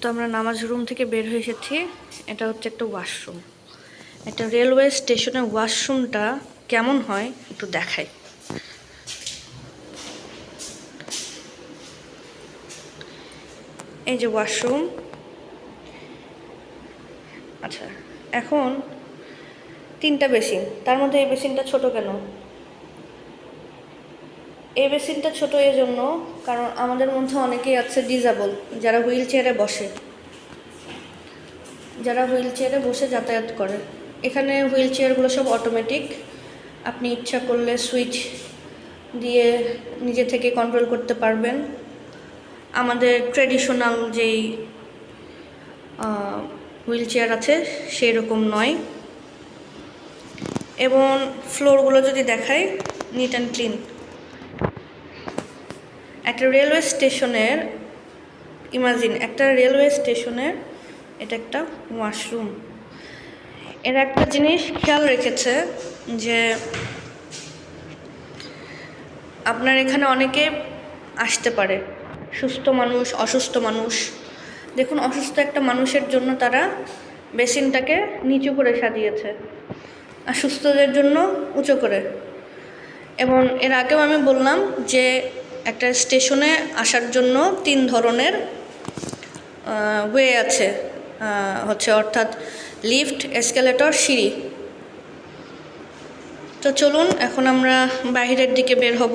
তো আমরা নামাজ রুম থেকে বের হয়ে এসেছি। এটা হচ্ছে একটা ওয়াশরুম। একটা রেলওয়ে স্টেশনের ওয়াশরুমটা কেমন হয় একটু দেখাই। এই যে ওয়াশরুম। আচ্ছা এখন তিনটা বেসিন। তার মধ্যে এই বেসিনটা ছোট কেন? এই বেসিনটা ছোট এই জন্য, কারণ আমাদের মধ্যে অনেকেই আছে ডিজাবল যারা হুইল চেয়ারে বসে। যারা হুইল চেয়ারে বসে যাতায়াত করে। এখানে হুইল চেয়ারগুলো সব অটোমেটিক আপনি ইচ্ছা করলে সুইচ দিয়ে নিজে থেকে কন্ট্রোল করতে পারবেন। আমাদের ট্রেডিশনাল যেই হুইল চেয়ার আছে সেই রকম নয়। এবং ফ্লোরগুলো যদি দেখাই নিট অ্যান্ড ক্লিন একটা রেলওয়ে স্টেশনের ইমাজিন একটা রেলওয়ে স্টেশনের এটা একটা ওয়াশরুম এর একটা জিনিস খেয়াল রেখেছে যে, আপনার এখানে অনেকে আসতে পারে। সুস্থ মানুষ, অসুস্থ মানুষ। দেখুন, অসুস্থ একটা মানুষের জন্য তারা বেসিনটাকে নিচু করে সাজিয়েছে। আর সুস্থদের জন্য উঁচু করে। এবং এর আগেও আমি বললাম যে একটা স্টেশনে আসার জন্য তিন ধরনের ওয়ে আছে হচ্ছে অর্থাৎ লিফট এসকেলেটর সিঁড়ি। তো চলুন, এখন আমরা বাইরের দিকে বের হব।